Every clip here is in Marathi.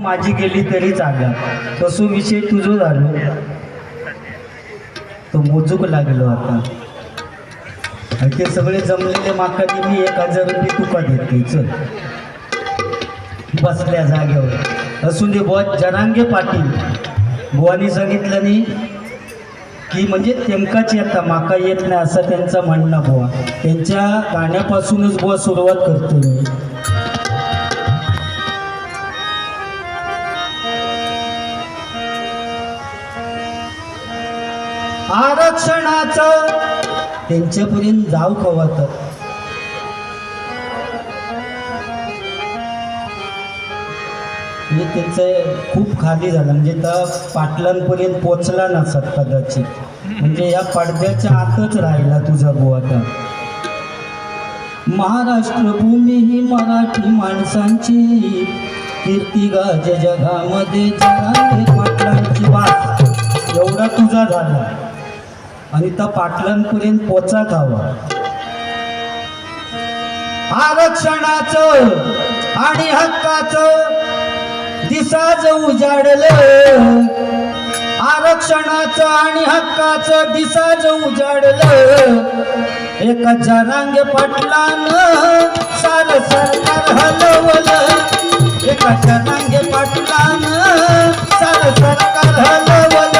माझी गेली तरी चालला तसो विषय तुझो झालो. तो मोजूक लागलो आता. आणि ते सगळे जमलेले माका मी एक हजार रुपये तुका देते चल. बसल्या जागेवर. असून दे बुवा जनांगे पाटील. बुवानी सांगितलं नाही की म्हणजे तेमकाच येता माका येत नाही असं त्यांचं म्हणणं बुवा. त्यांच्या गाण्यापासूनच बुवा सुरुवात करतो आरक्षणाचं. त्यांच्यापर्यंत जाऊ खवात म्हणजे त्यांचं खूप खाली झालं. म्हणजे त्या पाटलांपर्यंत पोचला नसत कदाचित. म्हणजे या पडद्याच्या आतच राहिला तुझा गो आता. महाराष्ट्र भूमी ही मराठी माणसांची कीर्ती गाज जगामध्ये जगा पाटलांची वास एवढा तुझा झाला. आणि त्या पाटलांपर्यंत पोचा हवा आरक्षणाचं आणि हक्काचं दिसाज उजाडलं. आरक्षणाचं आणि हक्काचं दिसाज उजाडलं. एका जरांगे पाटलान सार सरकार हलवलं. एका जरांगे पाटलान सार सरकार हलवलं.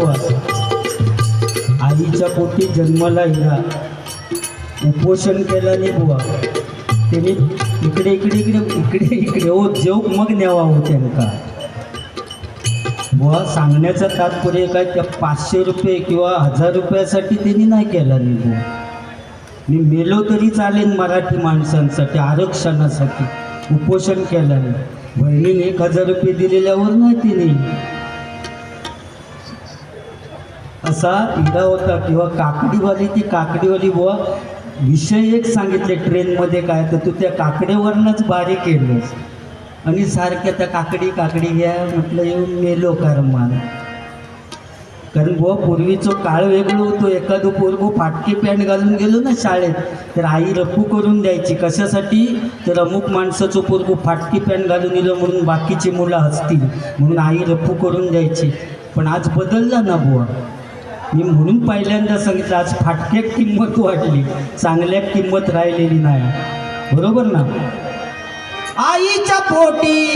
बुवा आईच्या पोटी जन्माला हिरा उपोषण केला नाही बुवा. त्याने इकडे इकडे इकडे इकडे इकडे हो जेव मग न्यावा हो त्यांना बुवा सांगण्याचं तात्पर्य काय? त्या पाचशे रुपये किंवा हजार रुपयासाठी त्यांनी नाही केला नाही बुवा. मी मेलो तरी चालेल मराठी माणसांसाठी आरक्षणासाठी. उपोषण केलं नाही. बहिणीने एक हजार रुपये दिलेल्यावर नाही तिने. असा इडा होता किंवा काकडीवाली ती काकडीवाली बुवा विषय एक सांगितले ट्रेनमध्ये काय तर तू त्या काकडेवरनंच बारीक केलंस आणि सारख्या त्या काकडी काकडी घ्या म्हटलं येऊन मेलो मान कारण बुवा पूर्वीचं काळ वेगळं होतो. एखादं पोरगो फाटकी पॅन्ट घालून गेलो ना शाळेत तर आई रप्पू करून द्यायची. कशासाठी? तर अमुक माणसाचं पोरगो फाटकी पॅन्ट घालून गेलं म्हणून बाकीची मुलं हसतील. म्हणून आई रप्पू करून द्यायची. पण आज बदलला ना बुवा. मी म्हणून पहिल्यांदा सांगितलं आज फाटक्यात किंमत वाटली चांगल्या किंमत राहिलेली नाही. बरोबर ना? आईच्या पोटी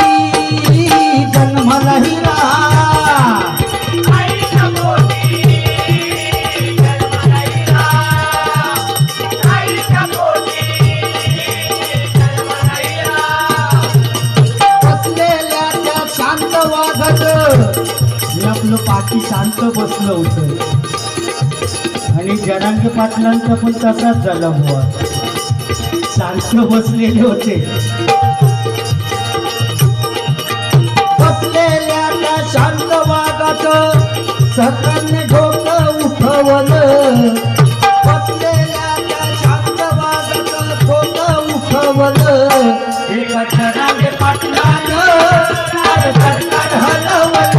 जन्माला आपलं पाठी शांत बसलं होतं. आणि पाटलांचा पण तसाच झाला बुवा. शांत बसलेले होते. बसलेल्या त्या शांत वागात सकाळने डोकं उठवलं. बसलेल्या त्या शांत वागात डोकं उठवलं. एका जनांगे पाटलानं हलवलं.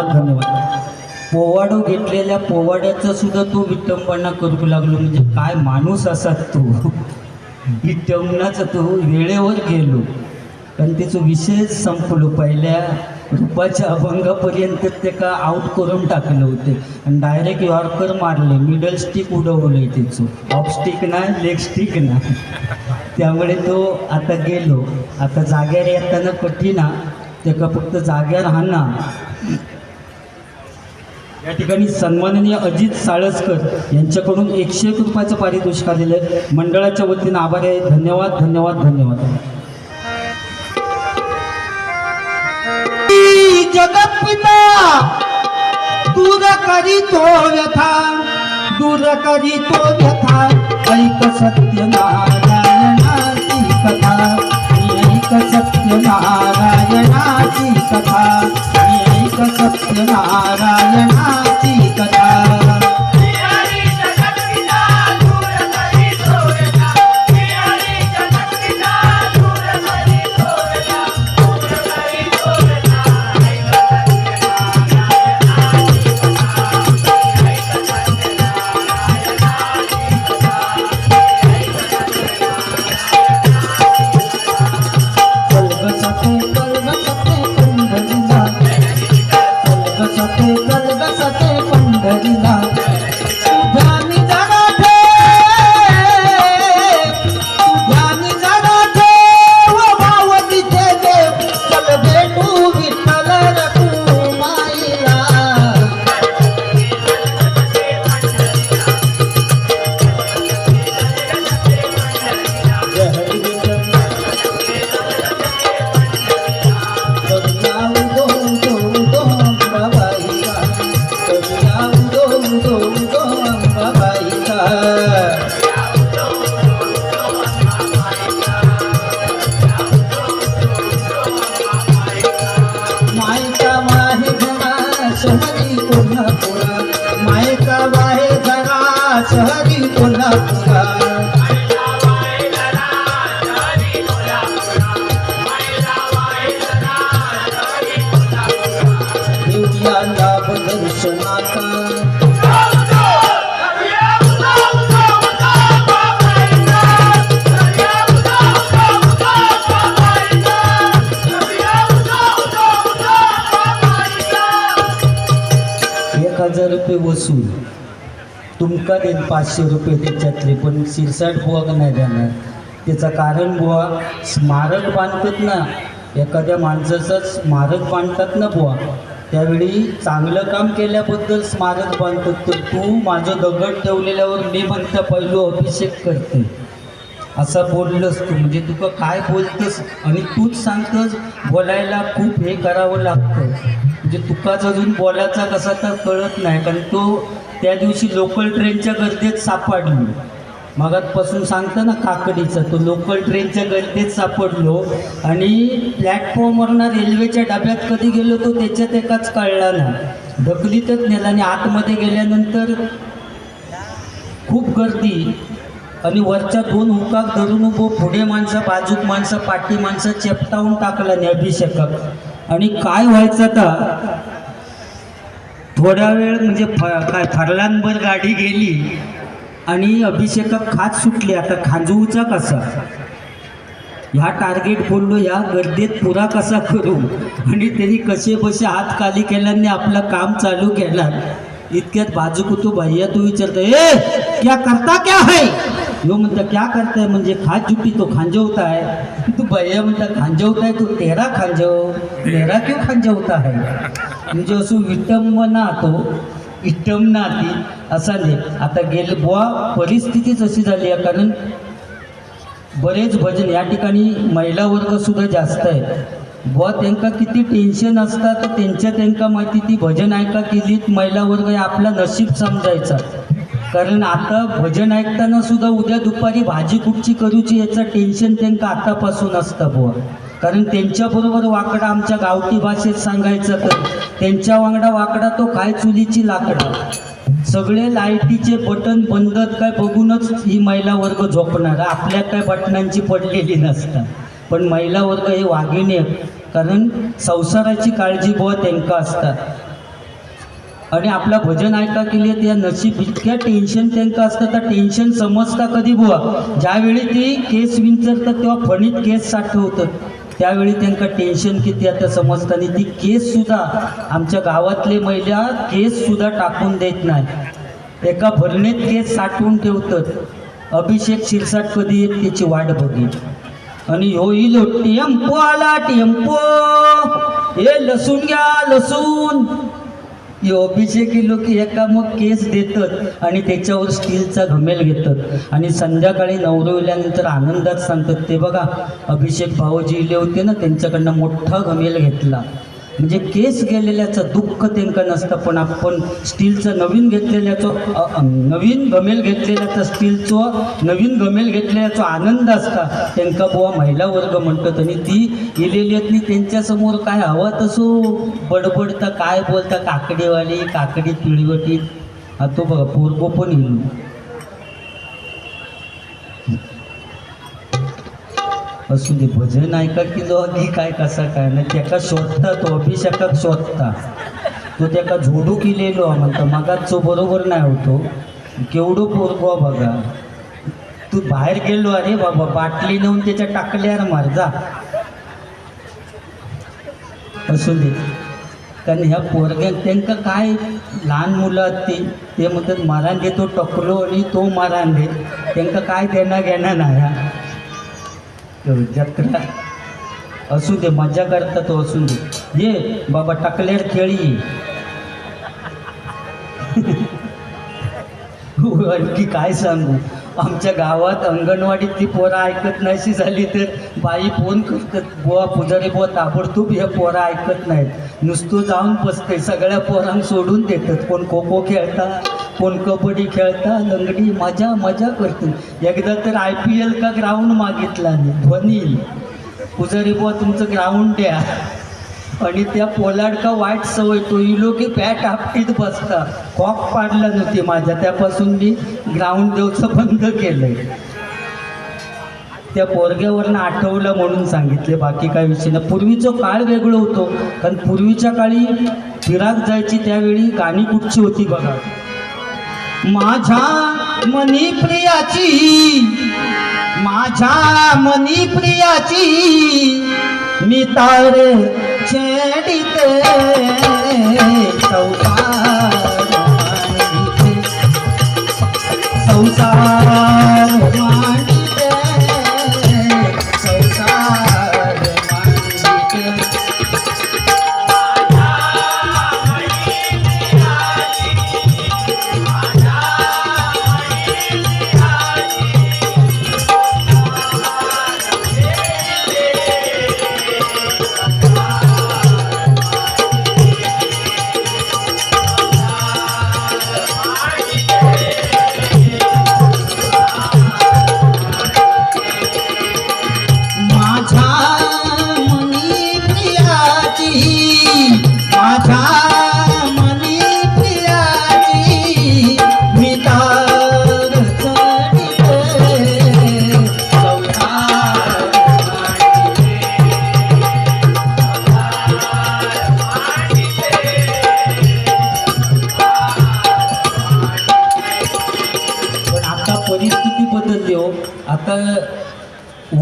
धन्यवाद धन्यवाद. पोवाडो घेतलेल्या पोवाड्याचं सुद्धा तो विटंबना करू लागलो. म्हणजे काय माणूस असा तो? विटंबनाचा तो वेळेवर गेलो. कारण त्याचं विशेष संपलो. पहिल्या रूपाच्या अभंगापर्यंत ते का आउट करून टाकलं होते. आणि डायरेक्ट यॉर्कर मारले. मिडल स्टिक उडवलंय त्याचं ऑफ स्टिक नाही लेग स्टिक नाही. त्यामुळे तो आता गेलो. आता जाग्यावर येताना कठीणा ते का फक्त जाग्यावर हाना या ठिकाणी सन्माननीय अजित साळसकर यांच्याकडून एकशे एक रुपयाचं पारितोषिक आलेलं आहे. मंडळाच्या वतीनं आभारी आहे. धन्यवाद धन्यवाद धन्यवाद. जगपिता दूर करी तो व्यथा दूर करी तो व्यथा. ऐक सत्य नारायणाची कथा ऐक सत्य नारायणाची कथा. सत्यनारायणाची कथा. हजार रुपये वसूल. तुमका देईन पाचशे रुपये त्याच्यातले पण शिरसाट बुवा नाही देणार? त्याचं कारण बुवा स्मारक बांधतात ना एखाद्या माणसाचं स्मारक बांधतात ना बुवा त्यावेळी चांगलं काम केल्याबद्दल स्मारक बांधतात. तर तू माझं दगड ठेवलेल्यावर मी म्हणता पहिलो अभिषेक करते. असं बोललंस तू म्हणजे तुका काय बोलतेस? आणि तूच सांगतस बोलायला खूप हे करावं लागतं. म्हणजे तुकाच अजून बोलायचा कसा तर कळत नाही कारण तो त्या दिवशी लोकल ट्रेनच्या गर्दीत सापडलो. मगातपासून सांगतं ना काकडीचं तो लोकल ट्रेनच्या गर्दीत सापडलो आणि प्लॅटफॉर्मवरनं रेल्वेच्या डब्यात कधी गेलो तो त्याच्यात एकाच कळला ना ढकलीतच नेला आणि आतमध्ये गेल्यानंतर खूप गर्दी आणि वरच्या दोन हुकाक धरून उभो पुढे माणसं बाजूक माणसं पाठी माणसं चेपटावून टाकला नाही अभिषेकाक आणि काय व्हायचं आता? थोडा वेळ म्हणजे फ काय फरलांभर गाडी गेली आणि अभिषेका खात सुटली. आता खांजवूचा कसा? ह्या टार्गेट बोललो ह्या गर्दीत पुरा कसा करू? आणि त्यांनी कसे बसे हात खाली केल्याने आपलं काम चालू केला. इतक्यात बाजू कुतू भैया तू विचारतो ए क्या करता क्या है? लोग म्हणता क्या करताय म्हणजे खात जुटी तो खांजवताय तू भैया म्हणता खांजवताय तू तेरा खांजव। तेरा क्यों खांजवता है? म्हणजे असं विटंबना तो विटंबना ती असा नाही. आता गेले बुवा परिस्थितीच अशी झाली आहे कारण बरेच भजन या ठिकाणी महिला वर्ग सुद्धा जास्त आहे बुवा त्यांका किती टेन्शन असतं तर त्यांच्या त्यांका माहिती ती भजन ऐका केलीत महिला वर्ग हे आपला नशीब समजायचा. कारण आता भजन ऐकताना सुद्धा उद्या दुपारी भाजी कुठची करूची याचं टेन्शन त्यांका आतापासून असतं बुवा. कारण त्यांच्याबरोबर वाकडा आमच्या गावठी भाषेत सांगायचं तर त्यांच्या वांगडा वाकडा तो काय चुलीची लाकडा. सगळे लाईटीचे बटन बंदत काय बघूनच ही महिला वर्ग झोपणार. आपल्या काय बटनांची पडलेली नसतात. पण महिला वर्ग हे वाघिणी कारण संसाराची काळजी बुवा त्यांका असतात. आणि आपला भजन ऐका केली त्या नशीब इतक्या टेन्शन त्यांका असतं तर टेन्शन समजता कधी बुवा? ज्यावेळी ती केस विंचरतात तेव्हा फणीत केस साठवतात त्यावेळी त्यांका टेन्शन किती आता समजतं आणि ती केस सुद्धा आमच्या गावातले महिला केस सुद्धा टाकून देत नाही. एका भरणीत केस साठवून ठेवतात. अभिषेक शिरसाट कधी येत त्याची वाट बघी आणि ह्यो इलो टेम्पो आला टेम्पो. हे लसूण घ्या लसूण. हे अभिषेक इलो लोक एका मग केस देतात आणि त्याच्यावर स्टीलचा घमेल घेतात. आणि संध्याकाळी नवरविल्यानंतर आनंदात सांगतात ते बघा अभिषेक भाऊजी इले होते ना त्यांच्याकडनं मोठा घमेल घेतला. म्हणजे केस गेलेल्याचं दुःख त्यांका नसतं पण आपण स्टीलचं नवीन घेतलेल्याचं नवीन गमेल घेतलेल्याचं स्टीलचं नवीन गमेल घेतलेल्याचा आनंद असता. त्यांका बुवा महिला वर्ग म्हणतात आणि ती इलेल्यातली त्यांच्यासमोर काय हवा तसो बडबडता काय बोलता काकडीवाली काकडी पिळवटी. हा तो बघा पोरगो पण येईल. असू दे भजन ऐका की जो की काय कसा काय ना त्याका शोधता तो अभिषेकात शोधता. तो त्याका झोडू केलेलो म्हणतो मगात जो बरोबर नाही होतो केवढो पोरगो हो बघा. तू बाहेर गेलो अरे बाबा बाटली नेऊन त्याच्या टाकल्यावर मार जा. असू दे कारण ह्या पोरग्यात त्यांका काय लहान मुलं आहेत ती ते म्हणतात मारान दे तो टकलो आणि तो मारान दे त्यांका काय देणं घेणं नाही हा. जत्रा असू दे मजा करता तो असू दे. ये बाबा टाकल्यावर खेळी. हो, आणखी काय सांगू? आमच्या गावात अंगणवाडीतली पोरं ऐकत नाहीशी झाली तर बाई फोन करतात बुवा पुजारी बुवा ताबडतोब हे पोरं ऐकत नाहीत. नुसतं जाऊन बसते सगळ्या पोरांना सोडून देतात. कोण खो खो खेळता कोण कबड्डी खेळता लंगडी मजा मजा करते एकदा तर आय पी एल का ग्राउंड मागितला नाही ध्वनी पुजारी बुवा तुमचं ग्राउंड द्या. आणि त्या पोलाड का वाईट सवय तो इलो की पॅट आपटीत बसता कॉक पाडला नव्हती माझ्या. त्यापासून मी ग्राउंड देऊचं बंद केलंय. त्या पोरग्यावरनं आठवलं म्हणून सांगितले. बाकी काय विषय नाही. पूर्वीचं काळ वेगळं होतो. कारण पूर्वीच्या काळी फिराक जायची त्यावेळी गाणी कुठची होती बघा. माझ्या मनी प्रियाची माझ्या मनी प्रियाची मी तारे செடித்து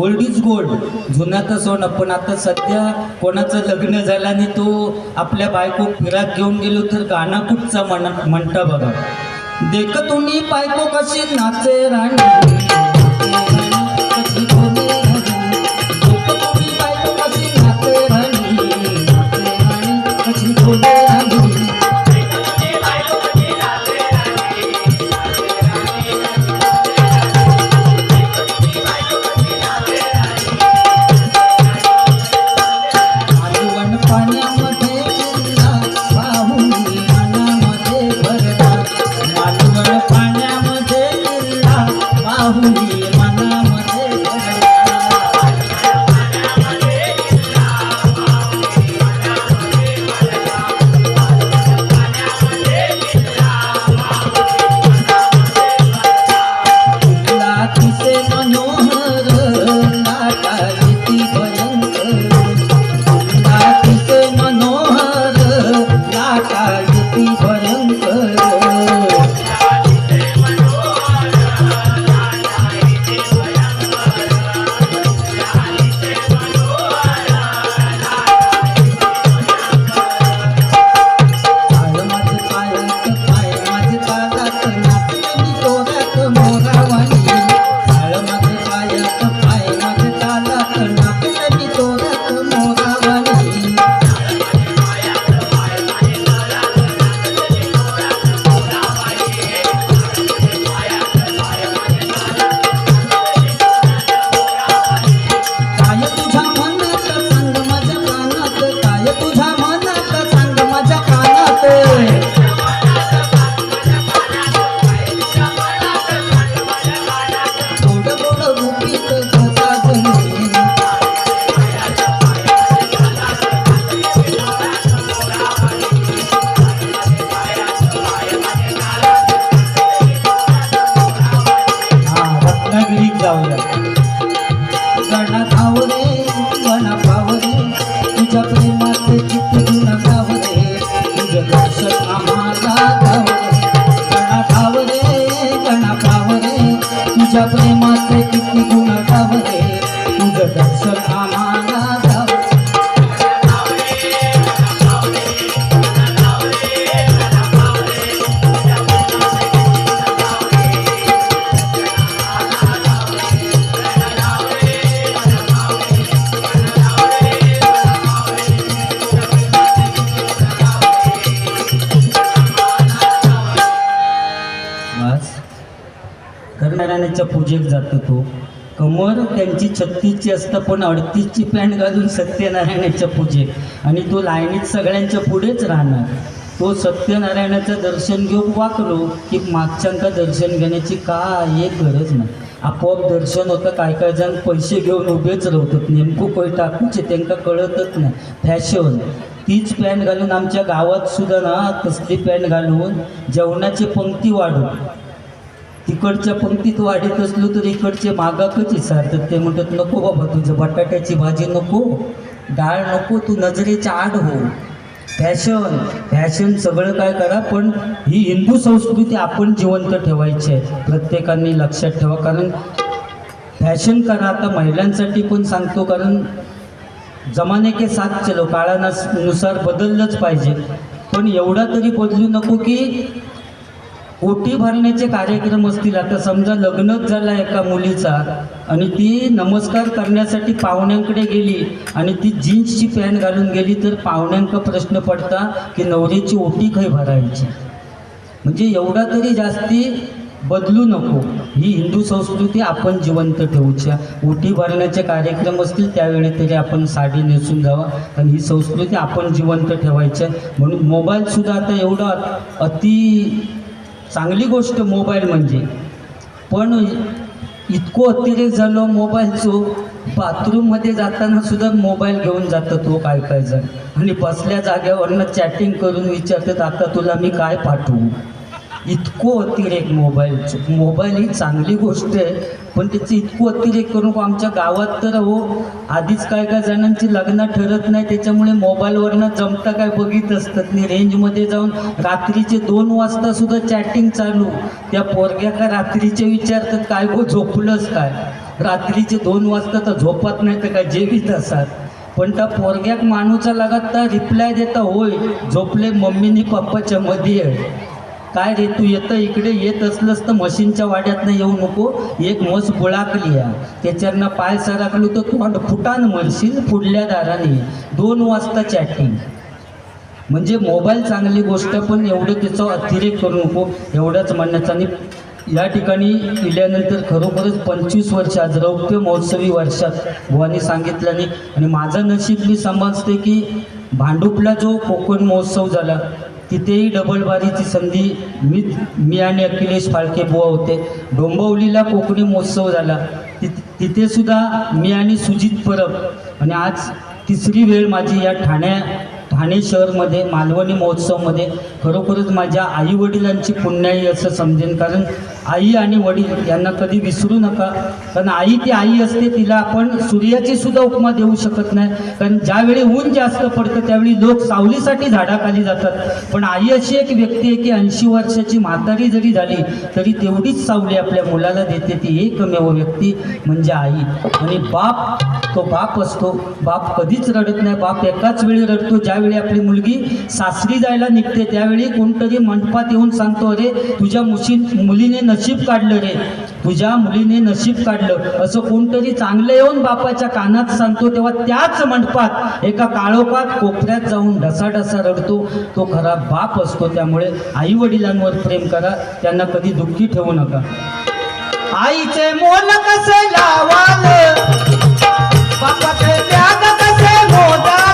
ओल्ड इज गोल्ड जुन्याचा सोनं पण आता सध्या कोणाचं लग्न झालं आणि तो आपल्या बायको फिराक घेऊन गेलो तर गाणं कुठचा म्हण म्हणता बघा. देख तुम्ही बायको कशी नाचे राणी जातो तो कमर त्यांची छत्तीसची असतं पण अडतीसची पॅन्ट घालून सत्यनारायणाच्या पूजे आणि तो लाईनीत सगळ्यांच्या पुढेच राहणार. तो सत्यनारायणाचं दर्शन घेऊन वाकलो की मागच्यांका दर्शन घेण्याची काय एक गरज नाही. आपोआप दर्शन होतं काय काय जण पैसे घेऊन उभेच राहतात नेमकं कोय टाकूचे त्यांना कळतच नाही. फॅशन तीच पॅन्ट घालून आमच्या गावात सुद्धा ना तसली पॅन्ट घालून जेवणाची पंक्ती वाढून. तिकडच्या पंक्तीत वाढीत असलो तर इकडचे मागाकच विचारतात ते म्हणतात नको बाबा तुझं बटाट्याची भाजी नको. डाळ नको तू नजरेच्या आड हो. फॅशन फॅशन सगळं काय करा पण ही हिंदू संस्कृती आपण जिवंत ठेवायची आहे. प्रत्येकाने लक्षात ठेवा कारण फॅशन करा आता महिलांसाठी पण सांगतो कारण जमाने के साथ चलो काळानुसार बदललंच पाहिजे. पण एवढा तरी बदलू नको की ओटी भरण्याचे कार्यक्रम असतील. आता समजा लग्नच झाला एका मुलीचा आणि ती नमस्कार करण्यासाठी पाहुण्यांकडे गेली आणि ती जीन्सची पॅन्ट घालून गेली तर पाहुण्यांका प्रश्न पडता की नवरीची ओटी खै भरायची? म्हणजे एवढा तरी जास्ती बदलू नको. ही हिंदू संस्कृती आपण जिवंत ठेवूच्या. ओटी भरण्याचे कार्यक्रम असतील त्यावेळी तरी आपण साडी नेसून जावा. कारण ही संस्कृती आपण जिवंत ठेवायची आहे. म्हणून मोबाईलसुद्धा आता एवढा अति चांगली गोष्ट मोबाईल म्हणजे. पण इतको अतिरेक झालो मोबाईलचं बाथरूममध्ये जाताना सुद्धा मोबाईल घेऊन जातं तो काय काय जण. आणि बसल्या जागेवरनं चॅटिंग करून विचारतात आता तुला मी काय पाठवू? इतकं अतिरेक मोबाईलचं मोबाईल ही चांगली गोष्ट आहे पण त्याचं इतकं अतिरेक करून हो, आमच्या गावात तर हो आधीच काय काय जणांची लग्न ठरत नाही त्याच्यामुळे मोबाईलवरनं जमता काय बघित असतात नाही. रेंजमध्ये जाऊन रात्रीचे दोन वाजता सुद्धा चॅटिंग चालू. त्या पोरग्या का रात्रीचे विचारतात काय गो झोपलंच काय? रात्रीचे दोन वाजता तर झोपत नाही तर काय जेवीत असतात पण त्या पोरग्याक माणूचा लागत तर रिप्लाय देता होय झोपले मम्मीनी पप्पाच्या मध्ये आहे. काय रे तू येतं इकडे येत असलंस तर मशीनच्या वाड्यातनं येऊ नको. एक म्हस बुळाकली आहे त्याच्यानं पाय सरकलो तर तोंड फुटान मरशील पुढल्या दाराने. दोन वाजता चॅटिंग म्हणजे मोबाईल चांगली गोष्ट पण एवढं त्याचा अतिरेक करू नको. एवढंच म्हणण्याचं. आणि या ठिकाणी इल्यानंतर खरोखरच पंचवीस वर्षात रौप्य महोत्सवी वर्षात भुवानी सांगितल्याने. आणि माझं नशीब मी समजते की भांडुपला जो कोकण महोत्सव झाला तिथेही डबलबारीची संधी मी मी आणि अखिलेश फाळके बुवा होते. डोंबिवलीला कोकणी महोत्सव झाला. ति तिथेसुद्धा मी आणि सुजित परब आणि आज तिसरी वेळ माझी या ठाण्या ठाणे शहरमध्ये मालवणी महोत्सवमध्ये खरोखरच माझ्या आईवडिलांची पुण्याई असं समजेन. कारण आई आणि वडील यांना कधी विसरू नका. कारण आई ती आई असते तिला आपण सूर्याची सुद्धा उपमा देऊ शकत नाही. कारण ज्यावेळी ऊन जास्त पडतं त्यावेळी लोक सावलीसाठी झाडाखाली जातात. पण आई अशी एक व्यक्ती आहे की ऐंशी वर्षाची म्हातारी जरी झाली तरी तेवढीच सावली आपल्या मुलाला देते. ती एकमेव व्यक्ती म्हणजे आई. आणि बाप तो बाप असतो. बाप कधीच रडत नाही. बाप एकाच वेळी रडतो. ज्यावेळी आपली मुलगी सासरी जायला निघते त्यावेळी कोणतरी मंडपात येऊन सांगतो अरे तुझ्या मुशी मुलीने नशीब काढलं रे. तुझ्या मुलीने नशीब काढलं. असं कोणतरी चांगलं येऊन बापाच्या कानात सांगतो तेव्हा त्याच मंडपात एका काळोखात कोपऱ्यात जाऊन ढसाढसा रडतो. तो खरा बाप असतो त्यामुळे आई वडिलांवर प्रेम करा. त्यांना कधी दुःखी ठेवू नका. आईचे मोल कसे लावाल? बापाचे त्याग कसे मोदा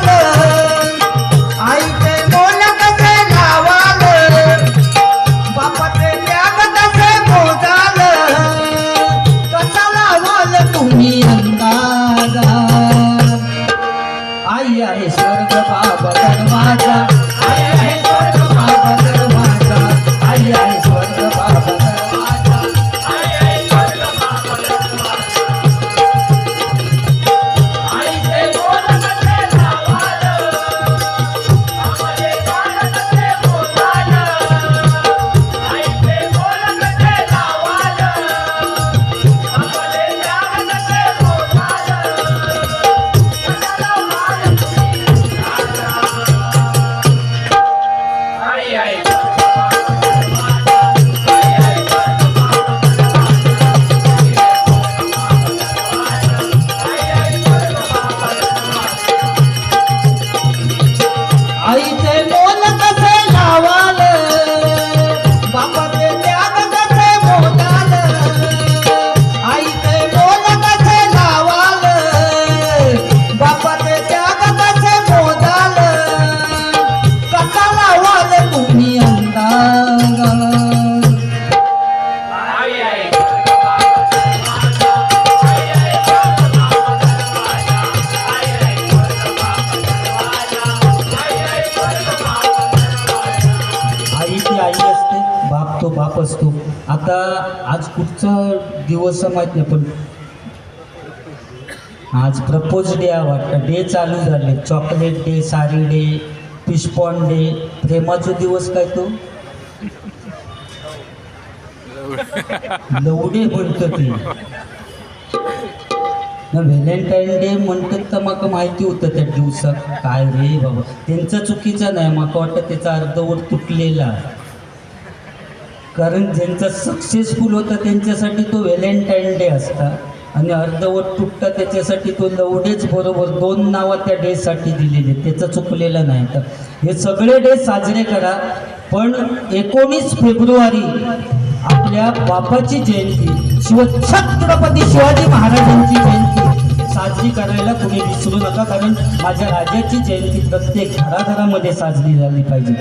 माहीत नाही पण आज प्रपोज डे वाटतं. डे चालू झाले. चॉकलेट डे सारी डे पिशपॉन डे प्रेमाचा दिवस काय तो? लवडे म्हणतं ते. व्हॅलेंटाईन डे म्हणतात तर माका माहिती होतं त्या दिवसात. काय रे बाबा. त्यांचं चुकीचं नाही माका वाटतं त्याचा अर्धवट तुटलेला कारण ज्यांचा सक्सेसफुल होता त्यांच्यासाठी तो व्हॅलेंटाईन डे असता. आणि अर्धवट तुटता त्याच्यासाठी तो लवडेच बरोबर दोन नावं त्या डेसाठी दिलेली त्याचं चुकलेलं नाही तर. हे सगळे डे साजरे करा पण एकोणीस फेब्रुवारी आपल्या बापाची जयंती शिव छत्रपती शिवाजी महाराजांची जयंती साजरी करायला कुणी विसरू नका कारण माझ्या राजाची जयंती प्रत्येक घराघरामध्ये साजरी झाली पाहिजे.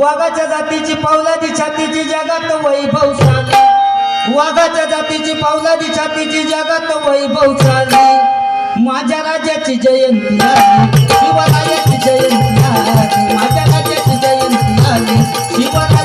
वाघाच्या जातीची पावलादी छातीची जगात वैभव वैभवशाली वाघाच्या जातीची पावलादी छातीची जगात वैभव वैभवशाली माझ्या राजाची जयंती आली. शिवरायाची जयंती आली. माझ्या राजाची जयंती आली. शिवराया